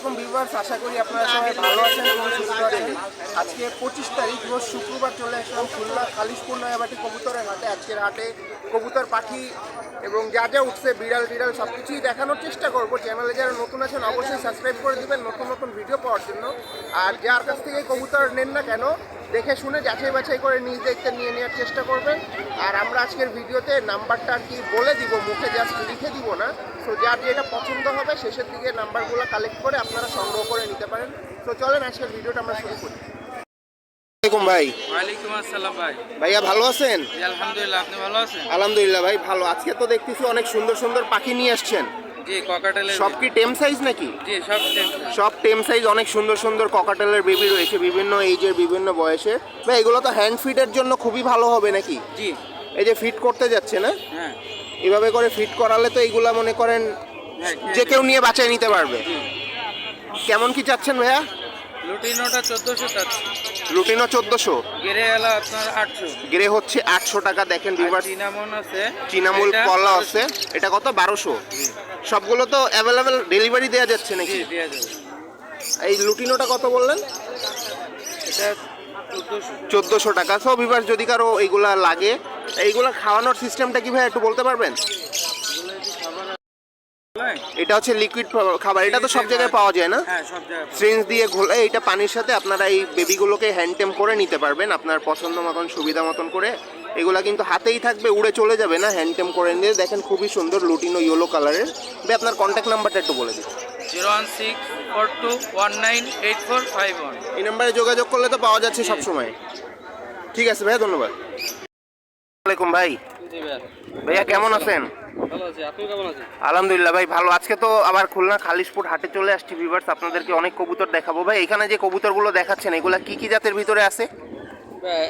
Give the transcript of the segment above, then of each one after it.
এরকম ভিউয়ার্স আশা করি আপনারা সবাই ভালো আছেন এবং সুস্থ আছেন। আজকে পঁচিশ তারিখ, রোজ শুক্রবার চলে আসলাম খুলনা খালিশপুর নয়াবাটি কবুতরের হাটে। আজকের হাটে কবুতর, পাখি এবং যা যা উঠছে, বিড়াল বিড়াল সব কিছুই দেখানোর চেষ্টা করব। চ্যানেলে যারা নতুন আছেন, অবশ্যই সাবস্ক্রাইব করে দেবেন নতুন নতুন ভিডিও পাওয়ার জন্য। আর যার কাছ থেকে কবুতর নেন না কেন দেখে শুনে যাচাই বাছাই করে নিজ দায়িত্বে নিয়ে নেওয়ার চেষ্টা করবেন। আর আমরা আজকের ভিডিওতে নাম্বারটা আর কি বলে দিব মুখে জাস্ট লিখে দিব না। তো যার যেটা পছন্দ হবে শেষের দিকে নাম্বারগুলো কালেক্ট করে আপনারা সংগ্রহ করে নিতে পারেন। তো চলেন আজকের ভিডিওটা আমরা শুরু করি। আসসালামাইকুম ভাই। ওয়ালাইকুম আসসালাম ভাই। ভাইয়া ভালো আছেন? আলহামদুলিল্লাহ আপনি ভালো আছেন? আলহামদুলিল্লাহ ভাই ভালো। আজকে তো দেখতেছি অনেক সুন্দর সুন্দর পাখি নিয়ে আসছেন। জি ককাটেলের সব কি টেম সাইজ নাকি? জি সব টেম সব টেম সাইজ অনেক সুন্দর সুন্দর ককাটেলের বেবি রয়েছে বিভিন্ন এইজের বিভিন্ন বয়সে ভাই এগুলো তো হ্যান্ড ফিটের জন্য খুবই ভালো হবে নাকি? জি। এই যে ফিট করতে যাচ্ছে না? হ্যাঁ। এভাবে করে ফিট করালে তো এইগুলা মনে করেন হ্যাঁ, যে কেউ নিয়ে বাঁচায় নিতে পারবে। কেমন কি চাচ্ছেন ভাইয়া? লুটিনোটা চোদ্দোশো টাকা। রুটিনও চোদ্দোশো? গেরে এলো আপনার আটশো। গ্রে হচ্ছে আটশো টাকা দেখেন রিভার্স চিনামন আছে। চিনামূল কলা আছে। এটা কত? বারোশো? জি। সবগুলো তো অ্যাভেলেবেল ডেলিভারি দেওয়া যাচ্ছে জি নাকি দেওয়া যাবে। এই লুটিনোটা কত বললেন? এটা চোদ্দোশো। টাকা। সব ভিভার্স যদি কারও এইগুলা লাগে এইগুলা খাওয়ানোর সিস্টেমটা কি ভাই একটু বলতে পারবেন এগুলো যদি খাবার হয়, এটা হচ্ছে লিকুইড খাবার এটা তো সব জায়গায় পাওয়া যায় না? হ্যাঁ সিরিঞ্জ দিয়ে ঘোলে এটা পানির সাথে আপনারা এই বেবিগুলোকে হ্যান্ডটেম করে নিতে পারবেন আপনার পছন্দ মতন সুবিধা মতন করে। এগুলা কিন্তু হাতেই থাকবে উড়ে চলে যাবে না হ্যান্ডটেম করে নিয়ে দেখেন খুবই সুন্দর লুটিনো ইয়েলো কালারের ভাই আপনার কন্ট্যাক্ট নাম্বারটা একটু বলে দিন। Zero one six four two one nine eight four five one এই নাম্বারে যোগাযোগ করলে তো পাওয়া যাচ্ছে সব সময় ঠিক আছে ভাই ধন্যবাদ। আসসালামাইকুম ভাই। জি ভাই। ভাইয়া কেমন আছেন? ভালো আছি। আপনি কেমন আছেন? আলহামদুলিল্লাহ ভাই ভালো। আজকে তো আবার খুলনা খালিশপুর হাটে চলে আসছি ভিভার্স আপনাদেরকে অনেক কবুতর দেখাবো। ভাই এখানে যে কবুতরগুলো দেখাচ্ছেন এগুলা কি কি জাতের ভিতরে আছে?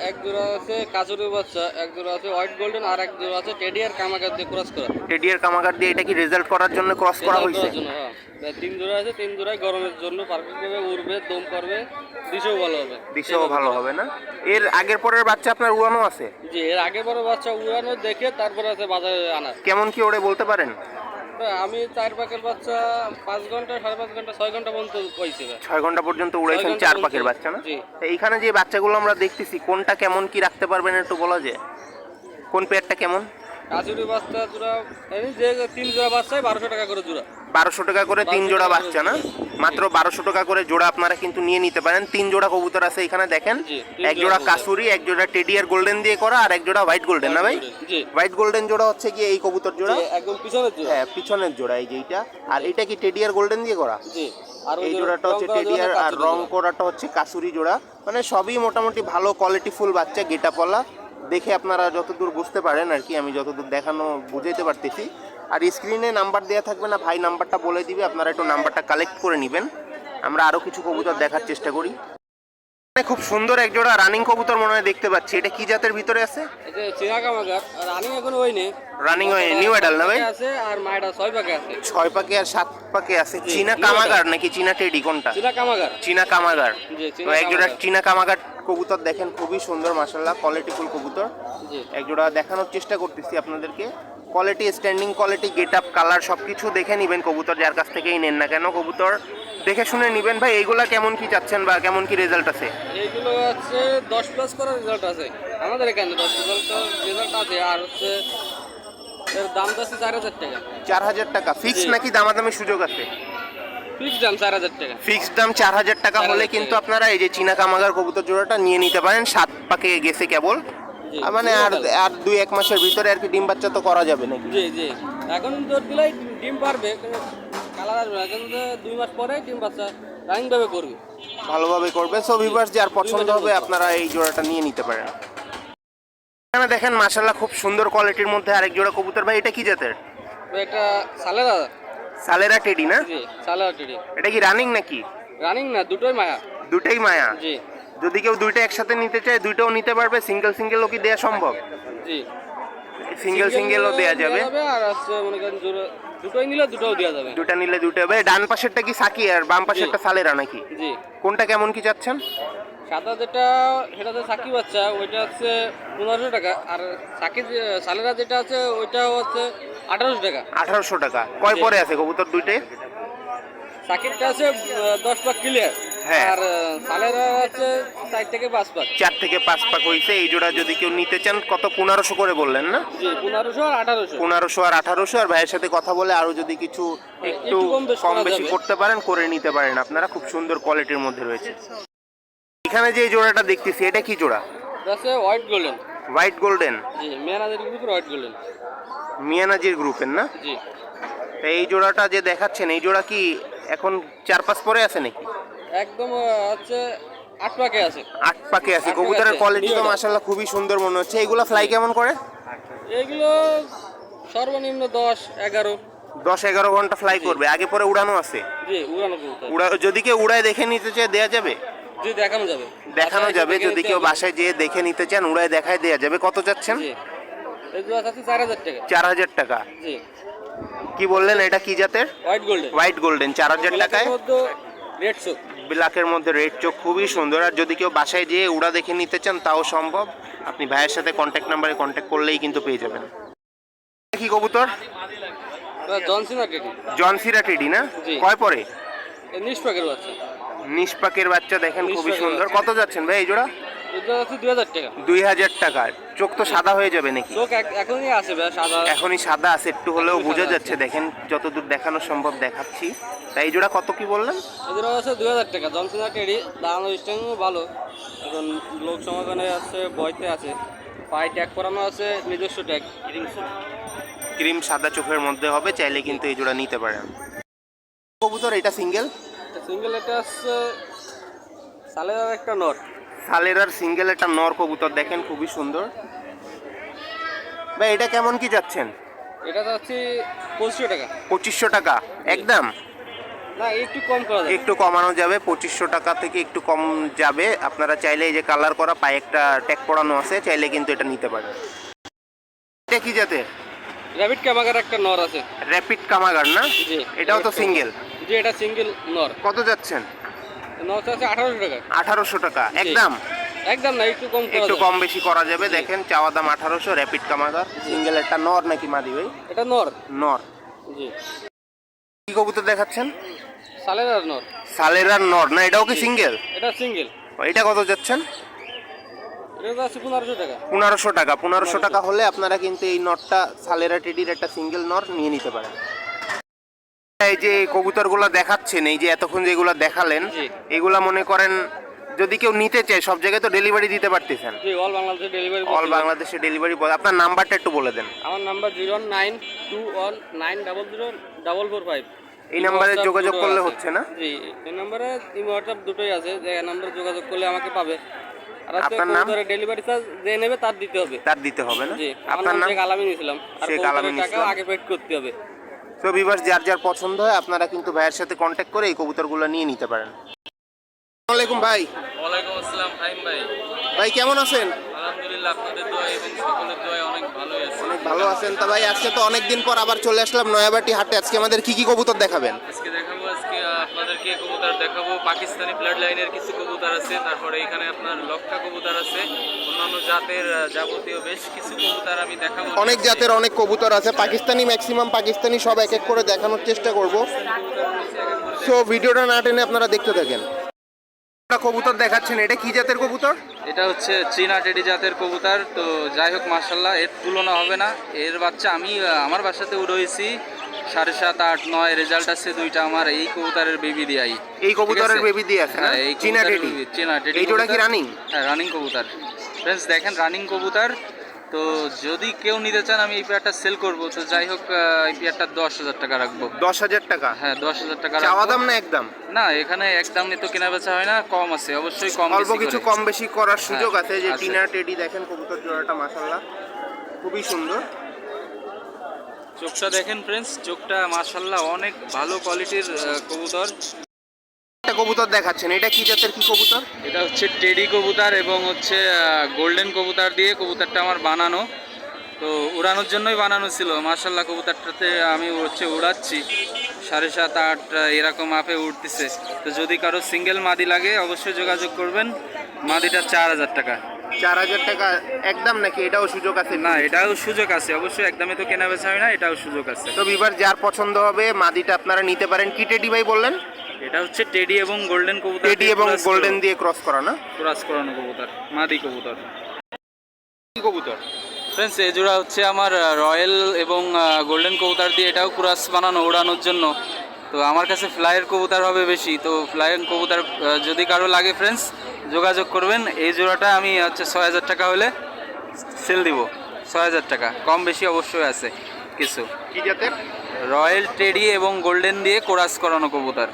এক জোড়া আছে কাজুরি বাচ্চা এক জোড়া আছে হোয়াইট গোল্ডেন আর এক জোড়া আছে টেডি আর কামাকার দিয়ে ক্রস করা। টেডিয়ার কামাগার দিয়ে এটা কি রেজাল্ট করার জন্য ক্রস করা হয়েছে? হ্যাঁ। হ্যাঁ, তিন জোড়া আছে তিন জোড়ায় গরমের জন্য পারফেক্ট ভাবে উড়বে দম করবে দিশেও ভালো হবে। দিশেও ভালো হবে না? এর আগের পরের বাচ্চা আপনার উড়ানো আছে? জি এর আগে বড় বাচ্চা উড়ানো দেখে তারপরে আছে বাজারে আনার। কেমন কি ওরে বলতে পারেন? হ্যাঁ, আমি চার পাকের বাচ্চা পাঁচ ঘণ্টা সাড়ে পাঁচ ঘণ্টা ছয় ঘণ্টা পর্যন্ত কইছে ছয় ঘণ্টা পর্যন্ত উড়াইছেন চার পাখির বাচ্চা না। এইখানে যে বাচ্চাগুলো আমরা দেখতেছি কোনটা কেমন কি রাখতে পারবেন একটু বলা যায় কোন পেয়ারটা কেমন? কাজুরি বাচ্চা জোড়া এই যে তিন জোড়া বাচ্চায় বারোশো টাকা করে জোড়া। বারোশো টাকা করে তিন জোড়া বাচ্চা না? মাত্র বারোশো টাকা করে জোড়া আপনারা কিন্তু নিয়ে নিতে পারেন। তিন জোড়া কবুতর আছে এখানে দেখেন। এক জোড়া কাসুরি এক জোড়া টেডি আর গোল্ডেন দিয়ে করা আর এক জোড়া হোয়াইট গোল্ডেন না ভাই? হোয়াইট গোল্ডেন জোড়া হচ্ছে কি এই কবুতর জোড়া? একদম পিছনের জোড়া। হ্যাঁ পিছনের জোড়া এই যে এইটা। আর এটা কি টেডি আর গোল্ডেন দিয়ে করা? আর এই জোড়াটা হচ্ছে টেডি আর আর রং করাটা হচ্ছে কাসুরি জোড়া। মানে সবই মোটামুটি ভালো কোয়ালিটি ফুল বাচ্চা গেটাপলা দেখে আপনারা যতদূর বুঝতে পারেন আর কি আমি যতদূর দেখানো বুঝাইতে পারতেছি। আর স্ক্রিনে নাম্বার দেওয়া থাকবে না ভাই নাম্বারটা বলে দিবে আপনারা একটু নাম্বারটা কালেক্ট করে নেবেন। আমরা আরও কিছু কবুতর দেখার চেষ্টা করি। এখানে খুব সুন্দর এক জোড়া রানিং কবুতর মনে হয় দেখতে পাচ্ছি। এটা কি জাতের ভিতরে আছে? রানিং এখন নিউ না ভাই? আছে আর মায়েরা ছয় পাকে আছে। ছয় পাকে আর সাত পাকে আছে চীনা কামাগার নাকি চীনা টেডি? কোনটা? চিনা কামাগার। চীনা কামাগার। তো এক জোড়া কামাগার। চীনা কামাগার কবুতর দেখেন খুবই সুন্দর মাসাল্লাহ কোয়ালিটিফুল কবুতর। জি। এক জোড়া দেখানোর চেষ্টা করতেছি আপনাদেরকে। Quality standing quality get up colour সব কিছু দেখে নেবেন কবুতর যার কাছ থেকেই নেন না কেন কবুতর। দেখে শুনে নেবেন। ভাই এইগুলা কেমন কি চাচ্ছেন বা কেমন কি রেজাল্ট আছে? এইগুলো আছে দশ প্লাস করার রেজাল্ট আছে। আমাদের এখানে দশ রেজাল্ট রেজাল্ট আছে। আর হচ্ছে এর দাম যাচ্ছে চার হাজার টাকা। চার হাজার টাকা। ফিক্স নাকি দামাদামি সুযোগ আছে? ফিক্স দাম চার হাজার টাকা। ফিক্সড দাম চার হাজার টাকা হলে কিন্তু আপনারা এই যে চীনা কামাগার কবুতর জোড়াটা নিয়ে নিতে পারেন। সাত পাকে গেছে কেবল। মানে আর আর দুই এক মাসের ভিতরে আর কি ডিম বাচ্চা তো করা যাবে নাকি? জি জি। এখন দিলাই ডিম পারবে কালার আসবে না। কিন্তু দুই মাস পরে ডিম বাচ্চা রানিং ভাবে করবে। ভালোভাবে করবে। সো ভিউয়ার্স যার পছন্দ হবে আপনারা এই জোড়াটা নিয়ে নিতে পারেন। এখানে দেখেন মাশাল্লাহ খুব সুন্দর কোয়ালিটির মধ্যে আরেক জোড়া কবুতর। ভাই এটা কি জাতের? একটা সালেরা সালেরা টেডি না? জি সালেরা টেডি। এটা কি রানিং নাকি? রানিং না দুটোই মায়া। দুটাই মায়া? জি। যদি কেউ দুইটা একসাথে নিতে চায় দুইটাও নিতে পারবে সিঙ্গেল সিঙ্গেলও কি দেওয়া সম্ভব? জি। সিঙ্গেল সিঙ্গেলও দেওয়া যাবে। আর হচ্ছে মনে করেন দুটোই নিলে দুটোও দেওয়া যাবে। দুটা নিলে দুটো হবে। ডান পাশেরটা কি সাকি আর বাম পাশেরটা সালেরা নাকি? জি। কোনটা কেমন কি চাচ্ছেন? সাদা যেটা সেটা হচ্ছে সাকি বাচ্চা ওইটা হচ্ছে পনেরোশো টাকা। আর সাকি সালেরা যেটা আছে ওইটা হচ্ছে আঠারোশো টাকা। আঠারোশো টাকা। কয় পরে আছে কবুতর দুইটাই? সাকিবটা আছে দশ পাক ক্লিয়ার। আর আহ, সালেরা আছে চার থেকে পাঁচ পাক। চার থেকে পাঁচ পাক হয়েছে এই জোড়া যদি কেউ নিতে চান কত পনেরোশো করে বললেন না? জি পনেরোশো আর আঠারোশো। পনেরোশো আর আঠারোশো আর ভাইয়ের সাথে কথা বলে আরও যদি কিছু একটু একটু কম বেশ করতে পারেন করে নিতে পারেন। আপনারা খুব সুন্দর কোয়ালিটির মধ্যে রয়েছে। এখানে যে জোড়াটা দেখতেছি এটা কি জোড়া? হোয়াইট গোল্ডেন হোয়াইট গোল্ডেন জি মেয়ানাদের গ্রুপের হোয়াইট গোল্ডেন মিয়ানাজির গ্রুপের না? জি। এই জোড়াটা যে দেখাচ্ছেন এই জোড়া কি এখন চার পাঁচ পরে আছে নাকি? একদম হচ্ছে আট পাকে আছে। আট পাকে আছে কবুতরের কোয়ালিটি তো। মাসাল্লাহ খুবই সুন্দর মনে হচ্ছে। এগুলা ফ্লাই কেমন করে? এগুলো সর্বনিম্ন দশ এগারো। দশ এগারো ঘণ্টা ফ্লাই করবে। আগে পরে উড়ানো আছে? যদি কেউ উড়ায় দেখে নিতে চায় দেওয়া যাবে? দেখানো যাবে। দেখানো যাবে। যদি কেউ বাসায় যেয়ে দেখে নিতে চান উড়ায় দেখায় দেওয়া যাবে। কত চাচ্ছেন? আছে চার হাজার টাকা। কি বললেন এটা কি জাতের? হোয়াইট গোল্ডেন হোয়াইট গোল্ডেন চার হাজার টাকায়? রেড ব্ল্যাকের মধ্যে রেড চোখ খুবই সুন্দর। আর যদি কেউ বাসায় যেয়ে উড়া দেখে নিতে চান তাও সম্ভব। আপনি ভাইয়ের সাথে কন্ট্যাক্ট নাম্বারে কন্ট্যাক্ট করলেই কিন্তু পেয়ে যাবেন। কি কবুতর? জনসিরা টেডি না। কয় পরে? নিষ্পাকের বাচ্চা। নিষ্পাকের বাচ্চা দেখেন খুবই সুন্দর। কত যাচ্ছেন ভাই এই জোড়া? দুই হাজার টাকা। দুই হাজার টাকা। চোখ তো সাদা হয়ে যাবে নাকি? চোখ এখনই আছে সাদা। এখনই সাদা আছে একটু হলেও বোঝা যাচ্ছে দেখেন যতদূর দেখানো সম্ভব দেখাচ্ছি। তাই এই জোড়া কত কি বললেন? এই জোড়া আছে দুই হাজার টাকা জনসিন আর্টিটি দাঁড়ানো স্ট্যান্ডও ভালো। এখন লোক সমাগমে আছে বইতে আছে। পায়ে ট্যাগ করানো আছে নিজস্ব ট্যাগ ক্রিম সাদা। চোখের মধ্যে হবে চাইলে কিন্তু এই জোড়া নিতে পারেন। কবুতর এটা সিঙ্গেল সিঙ্গেল এটা আছে সালের একটা নট সালের আর সিঙ্গেল একটা নর কবুতর দেখেন খুবই সুন্দর। ভাই এটা কেমন কি যাচ্ছেন? এটা যাচ্ছে পঁচিশশো টাকা। পঁচিশশো টাকা? একদম? না একটু কম করা যাবে। একটু কমানো যাবে পঁচিশশো টাকা থেকে একটু কম যাবে। আপনারা চাইলে এই যে কালার করা পায়ে একটা ট্যাগ পড়ানো আছে চাইলে কিন্তু এটা নিতে পারেন। এটা কি জাতের? র্যাবিট ক্যামাগার একটা নর আছে। র্যাপিড কামাগার না? জি। এটাও তো সিঙ্গেল জি এটা সিঙ্গেল নর। কত যাচ্ছেন? নরটা আছে আঠারোশো টাকা। আঠারোশো টাকা একদম? একদম না একটু কম একটু কম বেশি করা যাবে দেখেন চাওয়া দাম আঠারোশো র্যাপিড কামাগার সিঙ্গেল একটা নর নাকি মাদি ভাই? এটা নর। নর। জি। কি কবুতর দেখাচ্ছেন? সালের আর নর। সালের আর নর না এটাও কি সিঙ্গেল? এটা সিঙ্গেল। এটা কত যাচ্ছেন? পনেরোশো টাকা। পনেরোশো টাকা হলে আপনারা কিন্তু এই নটটা সালেরা টেডির একটা সিঙ্গেল নট নিয়ে নিতে পারেন। এই যে কবুতরগুলো দেখাচ্ছেন এই যে এতক্ষণ যেগুলো দেখালেন জি। এগুলা মনে করেন যদি কেউ নিতে চায় সব জায়গায় তো ডেলিভারি দিতে পারতেছেন। জি অল বাংলাদেশে ডেলিভারি অল বাংলাদেশে ডেলিভারি আপনার নাম্বারটা একটু বলে দেন। আমার number zero nine two one nine double zero double four five এই নাম্বারে যোগাযোগ করলে হচ্ছে না? জি এই নাম্বারে ইমো হোয়াটসঅ্যাপ দুটোই আছে। যে নাম্বারে যোগাযোগ করলে আমাকে পাবে। আর আপনার নাম? ধরে ডেলিভারি চার্জ যে নেবে তার দিতে হবে। তার দিতে হবে না? জি আপনার নাম শেখ আলামি নিয়েছিলাম। আর আলামিন টাকা ইসলাম। আগে পেড করতে হবে। তো বিভার্স যার যার পছন্দ হয় আপনারা কিন্তু ভাইয়ের সাথে কন্ট্যাক্ট করে এই কবুতরগুলো নিয়ে নিতে পারেন। আলাইকুম ভাই। ওয়ালাইকুম আসসালাম ফাইম ভাই। ভাই কেমন আছেন? আলহামদুলিল্লাহ আপনাদের দোয়া এবং সকলের দোয়া অনেক ভালোই আছে। অনেক ভালো আছেন। তা ভাই আজকে তো অনেক দিন পর আবার চলে আসলাম নয়াবাটি হাটে। আজকে আমাদের কি কি কবুতর দেখাবেন? আজকে দেখাবো আজকে আপনাদেরকে কবুতর দেখাবো। পাকিস্তানি ব্লাড লাইনের কিছু কবুতর আছে। তারপরে এখানে আপনার লক্ষা কবুতর আছে। অন্যান্য জাতের যাবতীয় বেশ কিছু কবুতর আমি দেখাবো। অনেক জাতের অনেক কবুতর আছে। পাকিস্তানি ম্যাক্সিমাম পাকিস্তানি সব এক এক করে দেখানোর চেষ্টা করব। সো ভিডিওটা না টেনে আপনারা দেখতে থাকেন। কবুতর দেখাচ্ছেন এটা কি জাতের কবুতর? এটা হচ্ছে চীনা টেডি জাতের কবুতর তো যাই হোক মার্শাল্লাহ এর তুলনা হবে না। এর বাচ্চা আমি আমার বাসাতে উড়েছি সাড়ে সাত আট নয় রেজাল্ট আছে দুইটা আমার এই কবুতরের বেবি দিয়াই। এই কবুতরের বেবি দিয়ে আছে না হ্যাঁ, এই চীনা টেডি। চীনা টেডি এই জোড়া কি রানিং হ্যাঁ রানিং কবুতর। ফ্রেন্ডস দেখেন রানিং কবুতর। তো যদি কেউ নিতে চান আমি এই পেয়ারটা সেল করব। তো যাই হোক এই পেয়ারটা দশ হাজার টাকা রাখব। দশ হাজার টাকা? হ্যাঁ দশ হাজার টাকা চাওয়া দাম না একদম? না এখানে একদম নিয়ে তো কেনা বেচা হয় না কম আছে অবশ্যই কম অল্প কিছু কম বেশি করার সুযোগ হ্যাঁ, আছে যে। টিনা টেডি দেখেন কবুতর জোড়াটা মাসাল্লাহ খুবই সুন্দর। চোখটা দেখেন ফ্রেন্ডস চোখটা মাশাল্লাহ অনেক ভালো কোয়ালিটির কবুতর। একটা কবুতর দেখাচ্ছেন এটা কি জাতের কি কবুতর? এটা হচ্ছে টেডি কবুতর এবং হচ্ছে গোল্ডেন কবুতর দিয়ে কবুতরটা আমার বানানো। তো উড়ানোর জন্যই বানানো ছিল। মার্শাল্লাহ কবুতরটাতে আমি হচ্ছে উড়াচ্ছি। সাড়ে সাত আট এরকম আপে উঠতেছে তো যদি কারও সিঙ্গেল মাদি লাগে অবশ্যই যোগাযোগ করবেন। মাদিটা চার হাজার টাকা। চার হাজার টাকা একদম নাকি? এটাও সুযোগ আছে না এটাও সুযোগ আছে। অবশ্যই একদমই তো কেনা বেচা হয় না এটাও সুযোগ আছে। তো বিবার যার পছন্দ হবে মাদিটা আপনারা নিতে পারেন। কি টেডি ভাই বললেন? এটা হচ্ছে টেডি এবং গোল্ডেন কবুতর টেডি এবং গোল্ডেন দিয়ে ক্রস করা না? ক্রাস করানো কবুতর মাদি কবুতর। কি কবুতর? ফ্রেন্ডস এই জোড়া হচ্ছে আমার রয়্যাল এবং গোল্ডেন কবুতর দিয়ে এটাও ক্রাস বানানো ওড়ানোর জন্য। তো আমার কাছে ফ্লাইয়ের কবুতর হবে বেশি। তো ফ্লাইয়ের কবুতর যদি কারও লাগে ফ্রেন্ডস যোগাযোগ করবেন। এই জোড়াটা আমি হচ্ছে ছয় হাজার টাকা হলে সেল দিব। ছয় হাজার টাকা। কম বেশি অবশ্যই আছে কিছু। কি জাতের? রয়্যাল টেডি এবং গোল্ডেন দিয়ে কোরাস করানো কবুতর।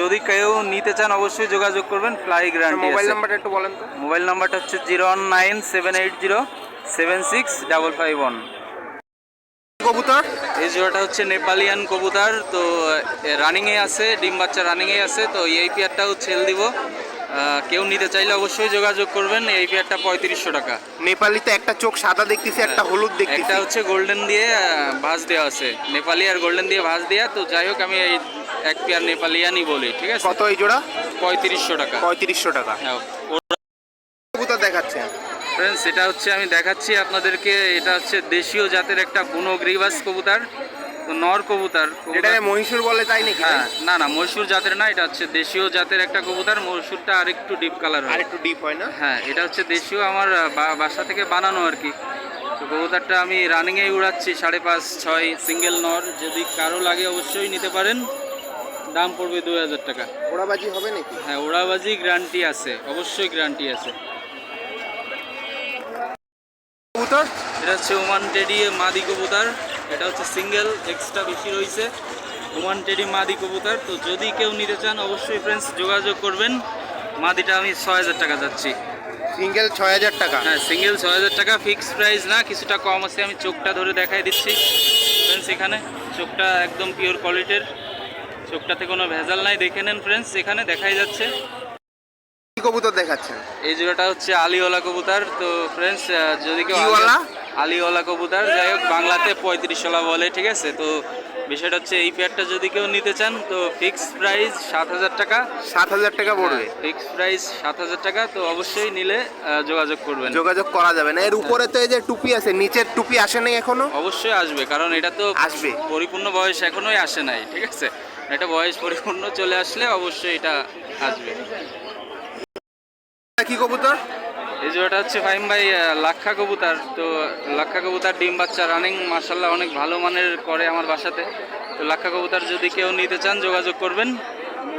যদি কেউ নিতে চান অবশ্যই যোগাযোগ করবেন ফ্লাই গ্যারান্টি মোবাইল নাম্বারটা একটু বলেন তো। মোবাইল নাম্বারটা হচ্ছে zero one nine seven eight zero seven six double five one. কবুতর? এই জোড়াটা হচ্ছে নেপালিয়ান কবুতর তো রানিংয়ে আছে ডিম বাচ্চা রানিংয়ে আছে তো এই পেয়ারটাও ছেল দিব। কেউ নিতে চাইলে অবশ্যই যোগাযোগ করবেন এই পেয়ারটা পঁয়ত্রিশশো টাকা। নেপালিতে একটা চোখ সাদা দেখতেছি একটা হলুদ দেখতেছি। একটা হচ্ছে গোল্ডেন দিয়ে ভাঁজ দেওয়া আছে। নেপালি আর গোল্ডেন দিয়ে ভাঁজ দেওয়া তো যাই হোক আমি এই এক পেয়ার নেপালিয়ানই বলি ঠিক আছে? কত এই জোড়া? পঁয়ত্রিশশো টাকা। পঁয়ত্রিশশো টাকা। হ্যাঁ কবুতর দেখাচ্ছেন ফ্রেন্ডস এটা হচ্ছে আমি দেখাচ্ছি আপনাদেরকে এটা হচ্ছে দেশীয় জাতের একটা বুনো গ্রিবাস কবুতর। তো নর কবুতর। এটাকে মহীশূর বলে তাই নাকি? হ্যাঁ না না মহীশূর জাতের না এটা হচ্ছে দেশীয় জাতের একটা কবুতর মহীশূরটা আর একটু ডিপ কালার আর হয়। একটু ডিপ হয় না? হ্যাঁ এটা হচ্ছে দেশীয় আমার বাসা থেকে বানানো আর কি। তো কবুতরটা আমি রানিংয়েই উড়াচ্ছি সাড়ে পাঁচ ছয় সিঙ্গেল নর যদি কারও লাগে অবশ্যই নিতে পারেন। দাম পড়বে দুই হাজার টাকা। ওড়াবাজি হবে নাকি? হ্যাঁ ওড়াবাজি গ্যারান্টি আছে অবশ্যই গ্যারান্টি আছে। কবুতর? এটা হচ্ছে ওমান টেডি মাদি কবুতর। এটা হচ্ছে সিঙ্গেল এক্সট্রা বেশি রয়েছে। ওমান টেডি মাদি কবুতর। তো যদি কেউ নিতে চান অবশ্যই ফ্রেন্ডস যোগাযোগ করবেন। মাদিটা আমি ছয় হাজার টাকা যাচ্ছি। সিঙ্গেল ছয় হাজার টাকা? হ্যাঁ সিঙ্গেল ছয় হাজার টাকা ফিক্স প্রাইস না কিছুটা কম আছে আমি চোখটা ধরে দেখাই দিচ্ছি। ফ্রেন্ডস এখানে চোখটা একদম পিওর কোয়ালিটির চোখটাতে কোনো ভেজাল নাই দেখে নেন ফ্রেন্ডস এখানে দেখাই যাচ্ছে। কবুতর দেখাচ্ছেন? এই জোড়াটা হচ্ছে আলিওয়ালা কবুতর। তো ফ্রেন্ডস যদি কেউ আলিওয়ালা? কবুতর যাই হোক বাংলাতে পঁয়ত্রিশওয়ালা বলে ঠিক আছে? তো বিষয়টা হচ্ছে এই পেয়ারটা যদি কেউ নিতে চান তো ফিক্স প্রাইস সাত হাজার টাকা। সাত হাজার টাকা পড়বে। ফিক্স প্রাইস সাত হাজার টাকা তো অবশ্যই নিলে যোগাযোগ করবেন। যোগাযোগ করা যাবে না। এর উপরে তো এই যে টুপি আছে নিচের টুপি আসে নাই এখনও? অবশ্যই আসবে কারণ এটা তো আসবে। পরিপূর্ণ বয়স এখনোই আসে নাই ঠিক আছে? এটা বয়স পরিপূর্ণ চলে আসলে অবশ্যই এটা আসবে। কি কবুতর? এই জোড়াটা হচ্ছে ফাইম ভাই লাক্ষা কবুতর। তো লাক্ষা কবুতর ডিম বাচ্চা রানিং মার্শাল্লাহ অনেক ভালো মানের করে আমার বাসাতে। তো লাক্ষা কবুতর যদি কেউ নিতে চান যোগাযোগ করবেন।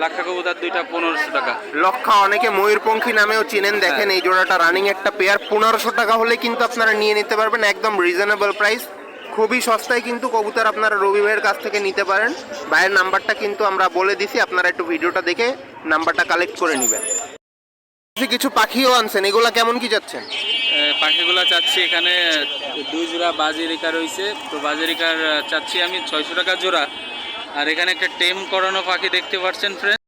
লাক্ষা কবুতর দুইটা পনেরোশো টাকা। লক্ষা অনেকে ময়ূরপঙ্খী নামেও চিনেন দেখেন এই জোড়াটা রানিং একটা পেয়ার পনেরোশো টাকা হলে কিন্তু আপনারা নিয়ে নিতে পারবেন একদম রিজনেবল প্রাইস খুবই সস্তায় কিন্তু কবুতর আপনারা রবি ভাইয়ের কাছ থেকে নিতে পারেন। ভাইয়ের নাম্বারটা কিন্তু আমরা বলে দিছি আপনারা একটু ভিডিওটা দেখে নাম্বারটা কালেক্ট করে নেবেন। কিছু পাখিও আনছেন এগুলা কেমন কি যাচ্ছেন আহ, পাখিগুলো চাচ্ছি এখানে দুই জোড়া বাজেরিকা রয়েছে। তো বাজেরিকার চাচ্ছি আমি ছয়শো টাকা জোড়া। আর এখানে একটা টেম করানো পাখি দেখতে পাচ্ছেন ফ্রেন্ড